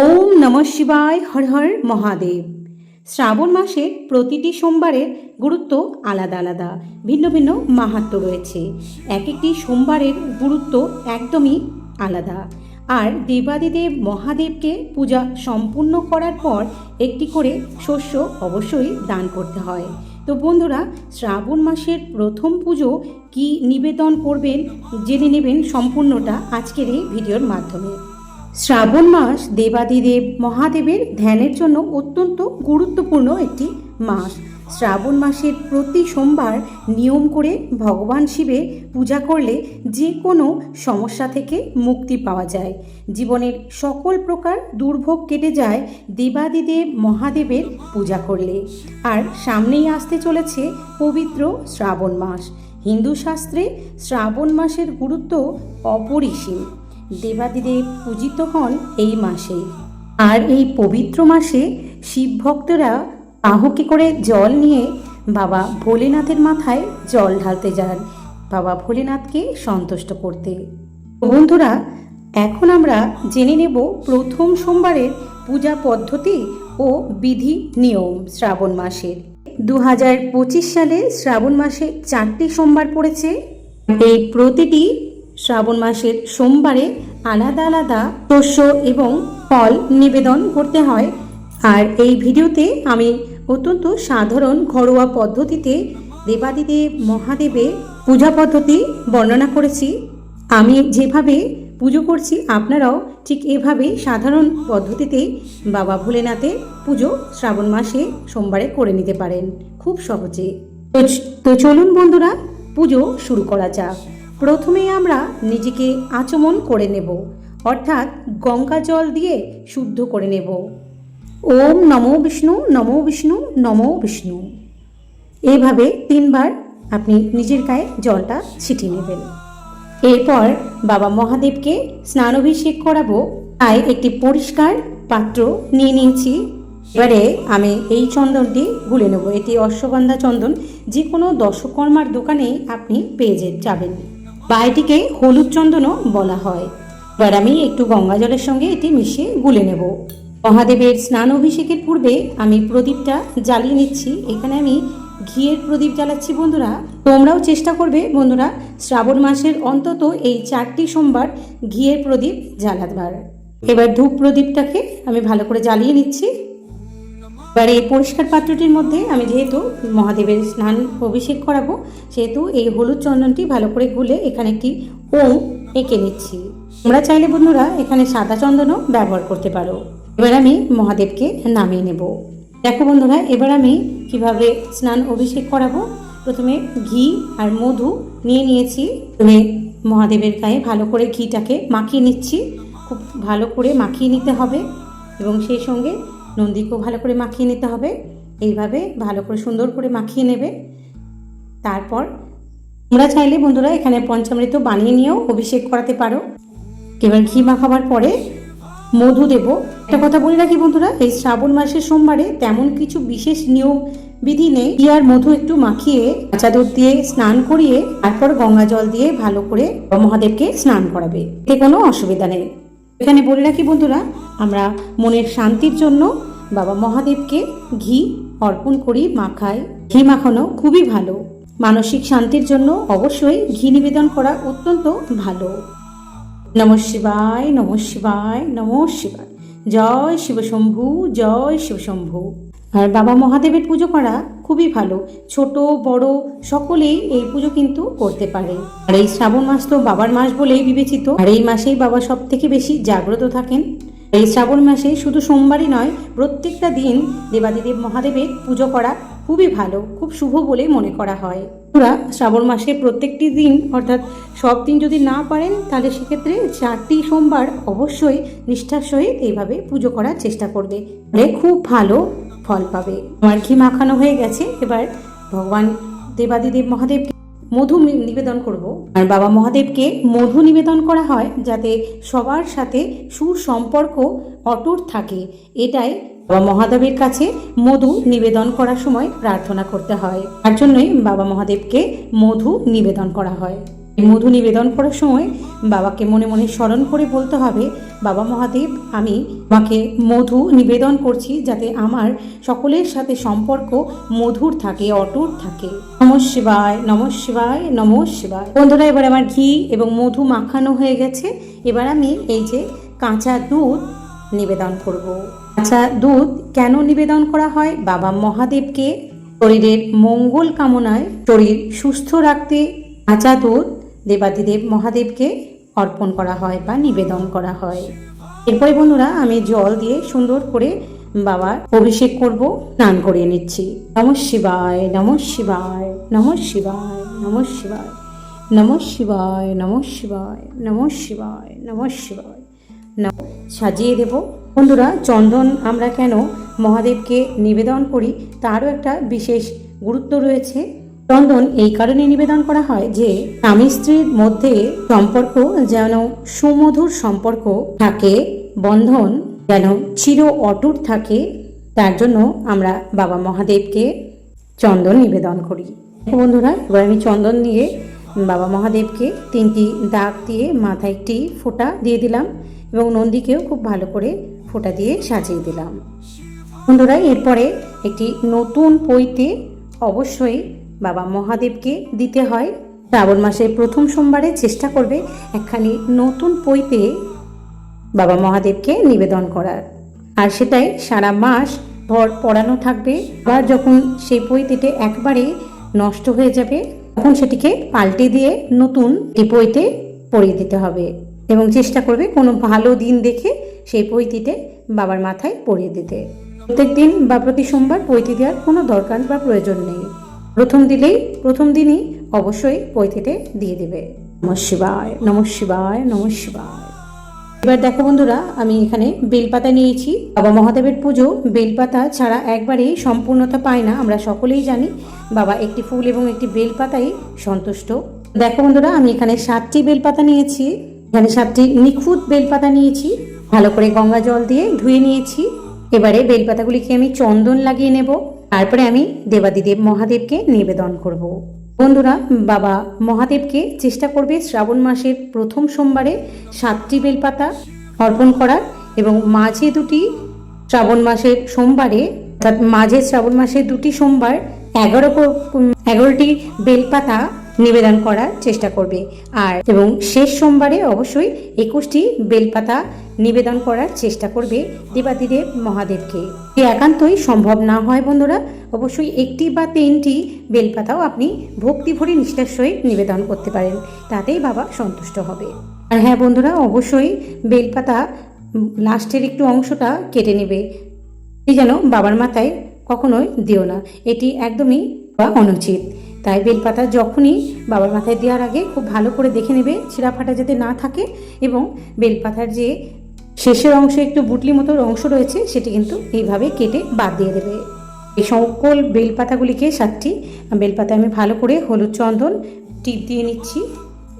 ওম নম শিবায়, হর হর মহাদেব। শ্রাবণ মাসে প্রতিটি সোমবারের গুরুত্ব আলাদা আলাদা, ভিন্ন ভিন্ন মাহাত্ম রয়েছে। এক একটি সোমবারের গুরুত্ব একদমই আলাদা। আর দেবাদিদেব মহাদেবকে পূজা সম্পূর্ণ করার পর একটি করে শস্য অবশ্যই দান করতে হয়। তো বন্ধুরা, শ্রাবণ মাসের প্রথম পুজো কি নিবেদন করবেন, জেনে নেবেন সম্পূর্ণটা আজকের এই ভিডিওর মাধ্যমে। শ্রাবণ মাস দেবাদিদেব মহাদেবের ধ্যানের জন্য অত্যন্ত গুরুত্বপূর্ণ একটি মাস। শ্রাবণ মাসের প্রতি সোমবার নিয়ম করে ভগবান শিবের পূজা করলে যে কোনো সমস্যা থেকে মুক্তি পাওয়া যায়। জীবনের সকল প্রকার দুর্ভোগ কেটে যায় দেবাদিদেব মহাদেবের পূজা করলে। আর সামনেই আসতে চলেছে পবিত্র শ্রাবণ মাস। হিন্দু শাস্ত্রে শ্রাবণ মাসের গুরুত্ব অপরিসীম। দেবাদিদেব পূজিত হন এই মাসেই আর এই পবিত্র মাসে শিব ভক্তরা বাহকে করে জল নিয়ে বাবা ভোলেনাথের মাথায় জল ঢালতে যান। বাবা ভোলেনাথকে সন্তুষ্ট করতে। বন্ধুরা, এখন আমরা জেনে নেব প্রথম সোমবারের পূজা পদ্ধতি ও বিধি নিয়ম শ্রাবণ মাসের। দু হাজার পঁচিশ সালে শ্রাবণ মাসে চারটি সোমবার পড়েছে। এই প্রতিটি শ্রাবণ মাসের সোমবারে আলাদা আলাদা শস্য এবং ফল নিবেদন করতে হয়। আর এই ভিডিওতে আমি অত্যন্ত সাধারণ ঘরোয়া পদ্ধতিতে দেবাদিদেব মহাদেবের পূজা পদ্ধতি বর্ণনা করেছি। আমি যেভাবে পুজো করছি, আপনারাও ঠিক এভাবে সাধারণ পদ্ধতিতে বাবা ভোলেনাথের পুজো শ্রাবণ মাসে সোমবারে করে নিতে পারেন। খুব সহজে। তো চলুন বন্ধুরা, পুজো শুরু করা যাক। প্রথমেই আমরা নিজেকে আচমন করে নেব, অর্থাৎ গঙ্গা জল দিয়ে শুদ্ধ করে নেব। ওম নমো বিষ্ণু নমো বিষ্ণু নমো বিষ্ণু। এইভাবে তিনবার আপনি নিজের গায়ে জলটা ছিটিয়ে নেবেন। এরপর বাবা মহাদেবকে স্নানাভিষেক করাবো। তাই একটি পরিষ্কার পাত্র নিয়ে নিয়েছি। এবারে আমি এই চন্দনটি গুলে নেব। এটি অশ্বগন্ধা চন্দন। যে কোনো দশকর্মার দোকানেই আপনি পেয়ে যাবেন। বা এটিকে হলুদ চন্দনও বলা হয়। এবার আমি একটু গঙ্গা জলের সঙ্গে এটি মিশিয়ে গুলে নেব। মহাদেবের স্নান অভিষেকের পূর্বে আমি প্রদীপটা জ্বালিয়ে নিচ্ছি। এখানে আমি ঘিয়ের প্রদীপ জ্বালাচ্ছি, বন্ধুরা। তোমরাও চেষ্টা করবে, বন্ধুরা, শ্রাবণ মাসের অন্তত এই চারটি সোমবার ঘিয়ের প্রদীপ জ্বালাবার। এবার ধূপ প্রদীপটাকে আমি ভালো করে জ্বালিয়ে নিচ্ছি। এবার এই পরিষ্কার পাত্রটির মধ্যে আমি যেহেতু মহাদেবের স্নান অভিষেক করাবো, সেহেতু এই হলুদ চন্দনটি ভালো করে গুলে এখানে একটি ওম এঁকে নিচ্ছি। তোমরা চাইলে বন্ধুরা এখানে সাদা চন্দনও ব্যবহার করতে পারো। এবার আমি মহাদেবকে নামিয়ে নেব। দেখো বন্ধুরা, এবার আমি কীভাবে স্নান অভিষেক করাবো, প্রথমে ঘি আর মধু নিয়ে নিয়েছি। প্রথমে মহাদেবের গায়ে ভালো করে ঘিটাকে মাখিয়ে নিচ্ছি। খুব ভালো করে মাখিয়ে নিতে হবে এবং সেই সঙ্গে নন্দীকেও ভালো করে মাখিয়ে নিতে হবে। এইভাবে ভালো করে সুন্দর করে মাখিয়ে নেবে। তারপর তোমরা চাইলে বন্ধুরা এখানে পঞ্চামৃত বানিয়ে নিয়েও অভিষেক করাতে পারো। এবার ঘি মাখাবার পরে মধু দেব। একটা কথা বলে রাখি বন্ধুরা, এই শ্রাবণ মাসের সোমবারে তেমন কিছু বিশেষ নিয়ম, বিধি নেই। আর মধু একটু মাখিয়ে কাঁচা দুধ দিয়ে স্নান করিয়ে তারপর গঙ্গা জল দিয়ে ভালো করে মহাদেবকে স্নান করাবে। এতে কোনো অসুবিধা নেই। এখানে বলে রাখি বন্ধুরা, আমরা মনের শান্তির জন্য বাবা মহাদেবকে ঘি অর্পণ করি মাখায় ঘি মাখানো খুবই ভালো। মানসিক শান্তির জন্য অবশ্যই ঘি নিবেদন করা অত্যন্ত ভালো। নম শিবায় নম শিবায় নম শিবায়। জয় শিবশম্ভু জয় শিবশম্ভু। আর বাবা মহাদেবের পুজো করা খুবই ভালো। ছোট, বড়, সকলেই এই পুজো কিন্তু করতে পারে। আর এই শ্রাবণ মাস তো বাবার মাস বলেই বিবেচিত। আর এই মাসেই বাবা সব থেকে বেশি জাগ্রত থাকেন। এই শ্রাবণ মাসে শুধু সোমবারই নয়, প্রত্যেকটা দিন দেবাদিদেব মহাদেবের পুজো করা খুবই ভালো, খুব শুভ বলে মনে করা হয়। ওরা শ্রাবণ মাসে প্রত্যেকটি দিন, অর্থাৎ সব দিন যদি না পারেন, তাহলে সেক্ষেত্রে চারটি সোমবার অবশ্যই নিষ্ঠার সহিত এইভাবে পুজো করার চেষ্টা করবে। খুব ভালো ফল পাবে। আমার ঘি মাখানো হয়ে গেছে, এবার ভগবান দেবাদিদেব মহাদেবকে মধু নিবেদন করব। আর বাবা মহাদেবকে মধু নিবেদন করা হয় যাতে সবার সাথে সুসম্পর্ক অটুট থাকে। এটাই বাবা মহাদেবের কাছে মধু নিবেদন করার সময় প্রার্থনা করতে হয়। তার জন্যই বাবা মহাদেবকে মধু নিবেদন করা হয়। মধু নিবেদন করার সময় বাবাকে মনে মনে স্মরণ করে বলতে হবে, বাবা মহাদেব, আমি তোমাকে মধু নিবেদন করছি যাতে আমার সকলের সাথে সম্পর্ক মধুর থাকে, অটুট থাকে। নম শিবায় নম শিবায় নম শিবায়। বন্ধুরা, এবার আমার ঘি এবং মধু মাখানো হয়ে গেছে। এবার আমি এই যে কাঁচা দুধ নিবেদন করব। কাঁচা দুধ কেন নিবেদন করা হয়? বাবা মহাদেবকে শরীরের মঙ্গল কামনায় শরীর সুস্থ রাখতে কাঁচা দুধ দেবাদিদেব মহাদেবকে অর্পণ করা হয় বা নিবেদন করা হয়। এরপরে বন্ধুরা আমি জল দিয়ে সুন্দর করে বাবার অভিষেক করব, স্নান করিয়ে নিচ্ছি। নম শিবায় নম শিবায় নম শিবায় নম শিবায় নম শিবায় নম শিবায় নম শিবায় নম শিবায়, নম সাজিয়ে দেব। বন্ধুরা চন্দন আমরা কেন মহাদেবকে নিবেদন করি, তারও একটা বিশেষ গুরুত্ব রয়েছে। চন্দন এই কারণে নিবেদন করা হয় যে স্বামী স্ত্রীর মধ্যে সম্পর্ক যেন সুমধুর সম্পর্ক থাকে, বন্ধন যেন চির অটুট থাকে, তার জন্য আমরা বাবা মহাদেবকে চন্দন নিবেদন করি। বন্ধুরা, এবার আমি চন্দন দিয়ে বাবা মহাদেবকে তিনটি দাগ দিয়ে মাথায় একটি ফোঁটা দিয়ে দিলাম এবং নন্দীকেও খুব ভালো করে ফোঁটা দিয়ে সাজিয়ে দিলাম। বন্ধুরা, এরপরে একটি নতুন পইতে অবশ্যই বাবা মহাদেবকে দিতে হয়। শ্রাবণ মাসের প্রথম সোমবারে চেষ্টা করবে একখানি নতুন পইতে বাবা মহাদেবকে নিবেদন করার। আর সেটাই সারা মাস ভর পড়ানো থাকবে বা যখন সেই পৈতেটে একবারে নষ্ট হয়ে যাবে, তখন সেটিকে পাল্টে দিয়ে নতুন পৈতে পরিয়ে দিতে হবে এবং চেষ্টা করবে কোনো ভালো দিন দেখে সেই পৈতিতে বাবার মাথায় পরিয়ে দিতে। প্রত্যেক দিন বা প্রতি সোমবার পৈতি দেওয়ার কোনো দরকার বা প্রয়োজন নেই। প্রথম দিলেই প্রথম দিনই অবশ্যই পৈতিতে দিয়ে দেবে। নম শিবায়। নম শিবায় নম শিবায়। এবার দেখো বন্ধুরা আমি এখানে বেলপাতা নিয়েছি। বাবা মহাদেবের পুজো বেলপাতা ছাড়া একবারেই সম্পূর্ণতা পায় না আমরা সকলেই জানি। বাবা একটি ফুল এবং একটি বেলপাতাই সন্তুষ্ট। দেখো বন্ধুরা আমি এখানে সাতটি বেলপাতা নিয়েছি। এখানে সাতটি নিখুঁত বেলপাতা নিয়েছি। ভালো করে গঙ্গা জল দিয়ে ধুয়ে নিয়েছি। এবারে বেলপাতাগুলিকে আমি চন্দন লাগিয়ে নেব। তারপরে আমি দেবাদিদেব মহাদেবকে নিবেদন করব। বন্ধুরা, বাবা মহাদেবকে চেষ্টা করবে শ্রাবণ মাসের প্রথম সোমবারে সাতটি বেলপাতা অর্পণ করার এবং মাঝে দুটি শ্রাবণ মাসের সোমবারে অর্থাৎ মাঝে শ্রাবণ মাসের দুটি সোমবার এগারো এগারোটি বেলপাতা নিবেদন করার চেষ্টা করবে। আর এবং শেষ সোমবারে অবশ্যই একুশটি বেলপাতা নিবেদন করার চেষ্টা করবে দেবাদিদেব মহাদেবকে। যদি একান্তই সম্ভব না হয় বন্ধুরা, অবশ্যই একটি বা তিনটি বেলপাতাও আপনি ভক্তি ভরে নিষ্ঠার নিবেদন করতে পারেন, তাতেই বাবা সন্তুষ্ট হবে। আর হ্যাঁ বন্ধুরা, অবশ্যই বেলপাতা লাস্টের একটু অংশটা কেটে নেবে। যেন বাবার মাথায় কখনোই দিও না, এটি একদমই অনুচিত। তাই বেলপাতা যখনই বাবার মাথায় দেওয়ার আগে খুব ভালো করে দেখে নেবে ছিঁড়া ফাটা যাতে না থাকে এবং বেলপাতার যে শেষের অংশে একটু বুটলি মতো অংশ রয়েছে সেটি কিন্তু এইভাবে কেটে বাদ দিয়ে দেবে। এই সকল বেলপাতাগুলিকে সাতটি বেলপাতা আমি ভালো করে হলুদ চন্দন, টিপ দিয়ে নিচ্ছি।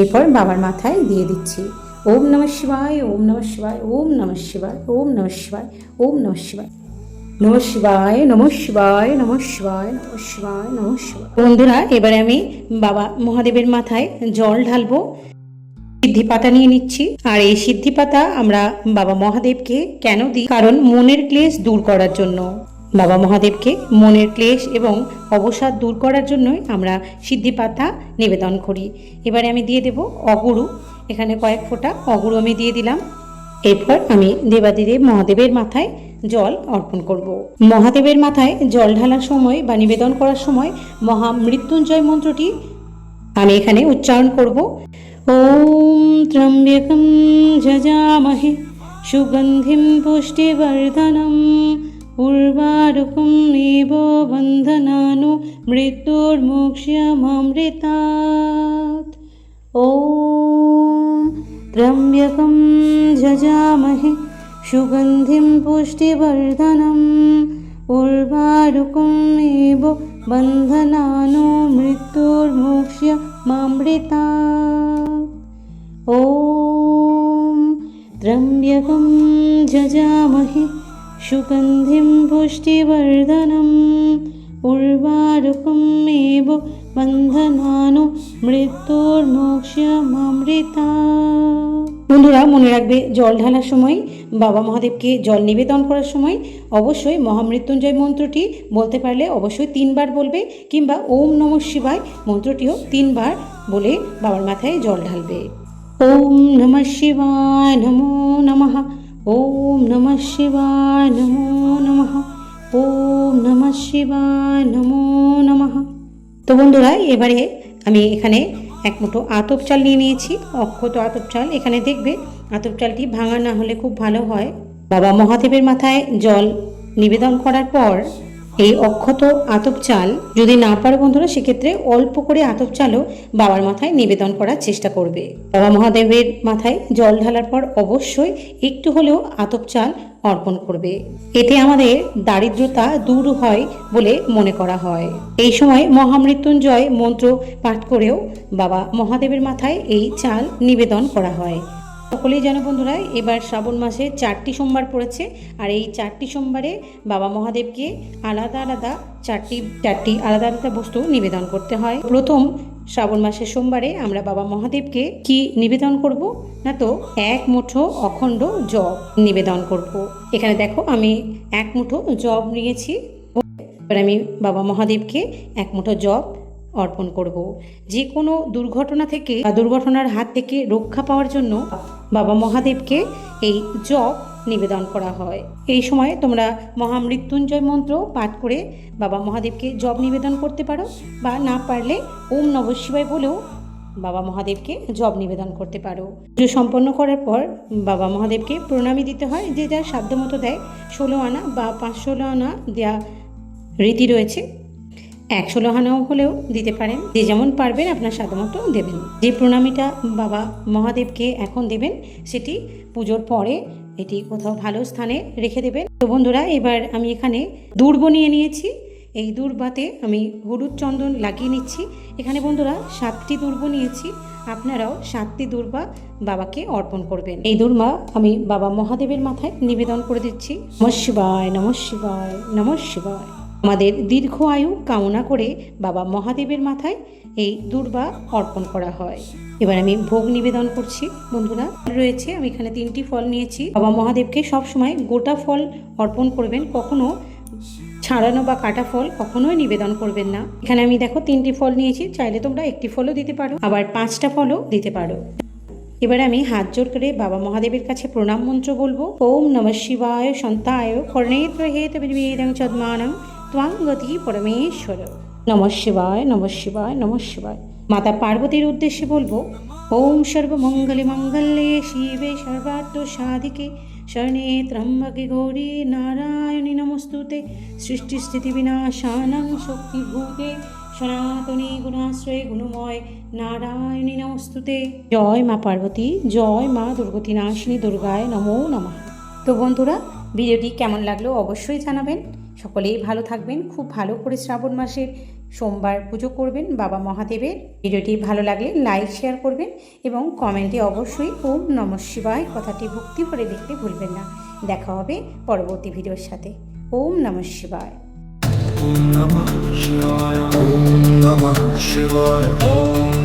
এরপর বাবার মাথায় দিয়ে দিচ্ছি। ওম নমঃ শিবায়, ওম নমঃ শিবায়, ওম নমঃ শিবায়, ওম নমঃ শিবায়, ওম নমঃ শিবায়। নমঃ শিবায় নমঃ শিবায় নমঃ শিবায় নমঃ শিবায় নমঃ শিবায়। বন্ধুরা, এবারে আমি বাবা মহাদেবের মাথায় জল ঢালবো, সিদ্ধি পাতা নিয়ে নিচ্ছি। আর এই সিদ্ধি পাতা আমরা বাবা মহাদেবকে কেন দিই? কারণ মনের ক্লেশ দূর করার জন্য। বাবা মহাদেবকে মনের ক্লেশ এবং অবসাদ দূর করার জন্যই আমরা সিদ্ধি পাতা নিবেদন করি। এবারে আমি দিয়ে দেব অগুরু। এখানে কয়েক ফোঁটা অগুরু আমি দিয়ে দিলাম। এরপর আমি দেবাদিদেব মহাদেবের মাথায় জল অর্পণ করব মহাদেবের মাথায় জল ঢালার সময় বা নিবেদন করার সময় মহা মৃত্যুঞ্জয় মন্ত্রটি আমি এখানে উচ্চারণ করব ওম ত্রম্বকম যজামহে সুগন্ধিম পুষ্টিবর্ধনম উর্বারুকম এব বন্ধনানু মৃত্যুর্মোক্ষ্যমৃতাৎ ॐ त्र्यम्बकं जजामहे सुगन्धिं पुष्टिवर्धनम् उर्वारुकुमेव बन्धनानो मृत्युर्मोक्ष्य मामृता। ॐ द्रव्यं झजामहि सुगन्धिं पुष्टिवर्धनम् उर्वारुकुमेव बन्धनानु मृत्युर्मोक्ष्य मामृता। বন্ধুরা, মনে রাখবে জল ঢালার সময়, বাবা মহাদেবকে জল নিবেদন করার সময় অবশ্যই মহামৃত্যুঞ্জয় মন্ত্রটি বলতে পারলে অবশ্যই তিনবার বলবে কিংবা ওম নম শিবায় মন্ত্রটিও তিনবার বলে বাবার মাথায় জল ঢালবে। ওম নম শিবায় নমো নমঃ, ওম নম শিবায় নমো নমঃ, ওম নম শিবায় নমো নমঃ। তো বন্ধুরা, এবারে আমি এখানে এক মুঠো আতপ চাল নিয়ে নিয়েছি। অক্ষত আতপ চাল, এখানে দেখবে আতপ চালটি ভাঙা না হলে খুব ভালো হয়। বাবা মহাদেবের মাথায় জল নিবেদন করার পর এই অক্ষত আতপ চাল যদি না পারো বন্ধুরা, সেক্ষেত্রে অল্প করে আতপ চালও বাবার মাথায় নিবেদন করার চেষ্টা করবে। বাবা মহাদেবের মাথায় জল ঢালার পর অবশ্যই একটু হলেও আতপ চাল অর্পণ করবে। এতে আমাদের দারিদ্রতা দূর হয় বলে মনে করা হয়। এই সময় মহামৃত্যুঞ্জয় মন্ত্র পাঠ করেও বাবা মহাদেবের মাথায় এই চাল নিবেদন করা হয়। সকলেই জানো বন্ধুরা, এবার শ্রাবণ মাসে চারটি সোমবার পড়েছে, আর এই চারটি সোমবারে বাবা মহাদেবকে আলাদা আলাদা চারটি চারটি আলাদা আলাদা বস্তু নিবেদন করতে হয়। প্রথম শ্রাবণ মাসের সোমবারে আমরা বাবা মহাদেবকে কি নিবেদন করব? না তো এক মুঠো অখণ্ড জব নিবেদন করব। এখানে দেখো আমি এক মুঠো জব নিয়েছি। এবার আমি বাবা মহাদেবকে এক মুঠো জব অর্পণ করব। যে কোনো দুর্ঘটনা থেকে বা দুর্ঘটনার হাত থেকে রক্ষা পাওয়ার জন্য বাবা মহাদেবকে এই জব নিবেদন করা হয়। এই সময় তোমরা মহামৃত্যুঞ্জয় মন্ত্র পাঠ করে বাবা মহাদেবকে জব নিবেদন করতে পারো বা না পারলে ওম নব শিবায় বলেও বাবা মহাদেবকে জব নিবেদন করতে পারো। পুজো সম্পন্ন করার পর বাবা মহাদেবকে প্রণামী দিতে হয়। যে যার সাধ্য মতো দেয়, ষোলো আনা বা পাঁচ ষোলো আনা দেওয়া রীতি রয়েছে। একশো লোহানাও হলেও দিতে পারেন। যে যেমন পারবেন আপনার সাধ্যমতো দেবেন। যে প্রণামীটা বাবা মহাদেবকে এখন দেবেন, সেটি পুজোর পরে এটি কোথাও ভালো স্থানে রেখে দেবেন। তো বন্ধুরা, এবার আমি এখানে দুর্ব নিয়ে নিয়েছি। এই দুর্বাতে আমি হলুদ চন্দন লাগিয়ে নিচ্ছি। এখানে বন্ধুরা, সাতটি দুর্ব নিয়েছি। আপনারাও সাতটি দুর্বা বাবাকে অর্পণ করবেন। এই দুর্বা আমি বাবা মহাদেবের মাথায় নিবেদন করে দিচ্ছি। নম শিবায় নম শিবায় নম শিবায়। আমাদের দীর্ঘ আয়ু কামনা করে বাবা মহাদেবের মাথায় এই দুর্বা অর্পণ করা হয়। এবার আমি ভোগ নিবেদন করছি, বন্ধুরা। রয়েছে, আমি এখানে তিনটি ফল নিয়েছি। বাবা মহাদেবকে সবসময় গোটা ফল অর্পণ করবেন, কখনো ছাড়ানো বা কাটা ফল কখনোই নিবেদন করবেন না। এখানে আমি দেখো তিনটি ফল নিয়েছি, চাইলে তোমরা একটি ফলও দিতে পারো, আবার পাঁচটা ফলও দিতে পারো। এবার আমি হাত জোর করে বাবা মহাদেবের কাছে প্রণাম মন্ত্র বলব। ওম নম শিবায়, সন্তায় কর্ণেত্র হেত বিবেদং চদ্মানং ত্বাং গতি পরমেশ্বর। নম শিবায় নম শিবায় নম শিবায়। মাতা পার্বতীর উদ্দেশ্যে বলব, ওম সর্বমঙ্গলে মঙ্গলে শিবে সর্বার্থ সাধিকে শরণে ত্রম্বকে গৌরী নারায়ণী নমস্তুতে সৃষ্টি স্থিতি বিনাশানং শক্তিভূতে, সনাতনী গুণাশ্রয়ে গুণময় নারায়ণী নমস্তুতে। জয় মা পার্বতী, জয় মা দুর্গতি নাশিনী দুর্গায় নমো নমঃ। তো বন্ধুরা, ভিডিওটি কেমন লাগল অবশ্যই জানাবেন। সকলেই ভালো থাকবেন, খুব ভালো করে শ্রাবণ মাসের সোমবার পুজো করবেন বাবা মহাদেবের। ভিডিওটি ভালো লাগলে লাইক, শেয়ার করবেন এবং কমেন্টে অবশ্যই ওম নম শিবায় কথাটি ভক্তি করে দেখতে ভুলবেন না। দেখা হবে পরবর্তী ভিডিওর সাথে। ওম নম শিবায়। Om Namah Shivaya Om Namah Shivaya Om